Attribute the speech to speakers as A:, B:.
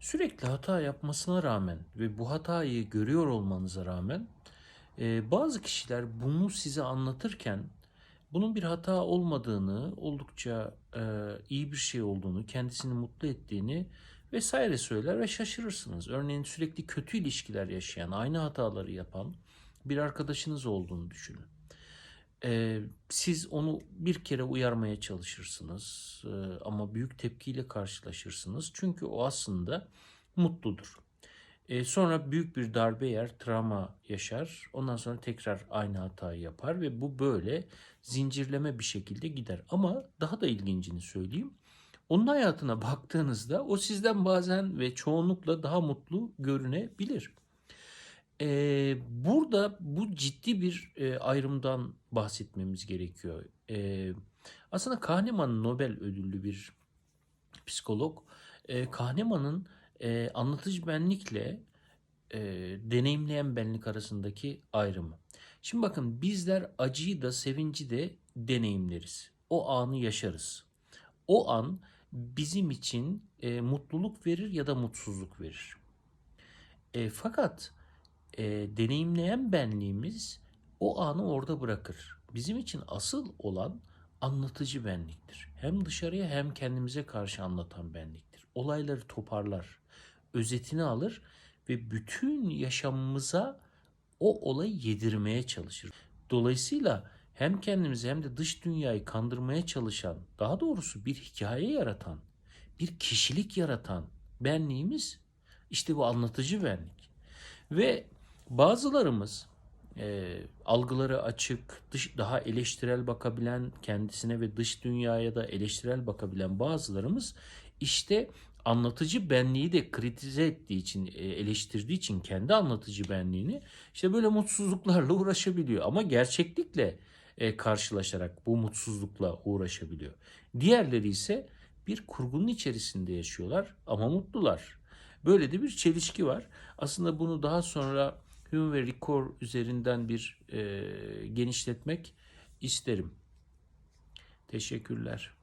A: sürekli hata yapmasına rağmen ve bu hatayı görüyor olmanıza rağmen e, bazı kişiler bunu size anlatırken bunun bir hata olmadığını, oldukça e, iyi bir şey olduğunu, kendisini mutlu ettiğini vesaire söyler ve şaşırırsınız. Örneğin sürekli kötü ilişkiler yaşayan, aynı hataları yapan bir arkadaşınız olduğunu düşünün. E, siz onu bir kere uyarmaya çalışırsınız e, ama büyük tepkiyle karşılaşırsınız. Çünkü o aslında mutludur. E, sonra büyük bir darbe yer, travma yaşar. Ondan sonra tekrar aynı hatayı yapar ve bu böyle zincirleme bir şekilde gider. Ama daha da ilgincini söyleyeyim. Onun hayatına baktığınızda o sizden bazen ve çoğunlukla daha mutlu görünebilir. E, burada bu ciddi bir e, ayrımdan bahsetmemiz gerekiyor. E, aslında Kahneman Nobel ödüllü bir psikolog. E, Kahneman'ın e, anlatıcı benlikle e, deneyimleyen benlik arasındaki ayrımı. Şimdi bakın bizler acıyı da sevinci de deneyimleriz. O anı yaşarız. O an bizim için e, mutluluk verir ya da mutsuzluk verir. E, fakat e, deneyimleyen benliğimiz o anı orada bırakır. Bizim için asıl olan anlatıcı benliktir. Hem dışarıya hem kendimize karşı anlatan benliktir. Olayları toparlar, özetini alır ve bütün yaşamımıza o olayı yedirmeye çalışır. Dolayısıyla hem kendimizi hem de dış dünyayı kandırmaya çalışan, daha doğrusu bir hikaye yaratan, bir kişilik yaratan benliğimiz işte bu anlatıcı benlik. Ve bazılarımız e, algıları açık, dış daha eleştirel bakabilen, kendisine ve dış dünyaya da eleştirel bakabilen bazılarımız işte anlatıcı benliği de kritize ettiği için, e, eleştirdiği için kendi anlatıcı benliğini işte böyle mutsuzluklarla uğraşabiliyor. Ama gerçeklikle e, karşılaşarak bu mutsuzlukla uğraşabiliyor. Diğerleri ise bir kurgunun içerisinde yaşıyorlar ama mutlular. Böyle de bir çelişki var. Aslında bunu daha sonra Hume ve Ricoeur üzerinden bir e, genişletmek isterim. Teşekkürler.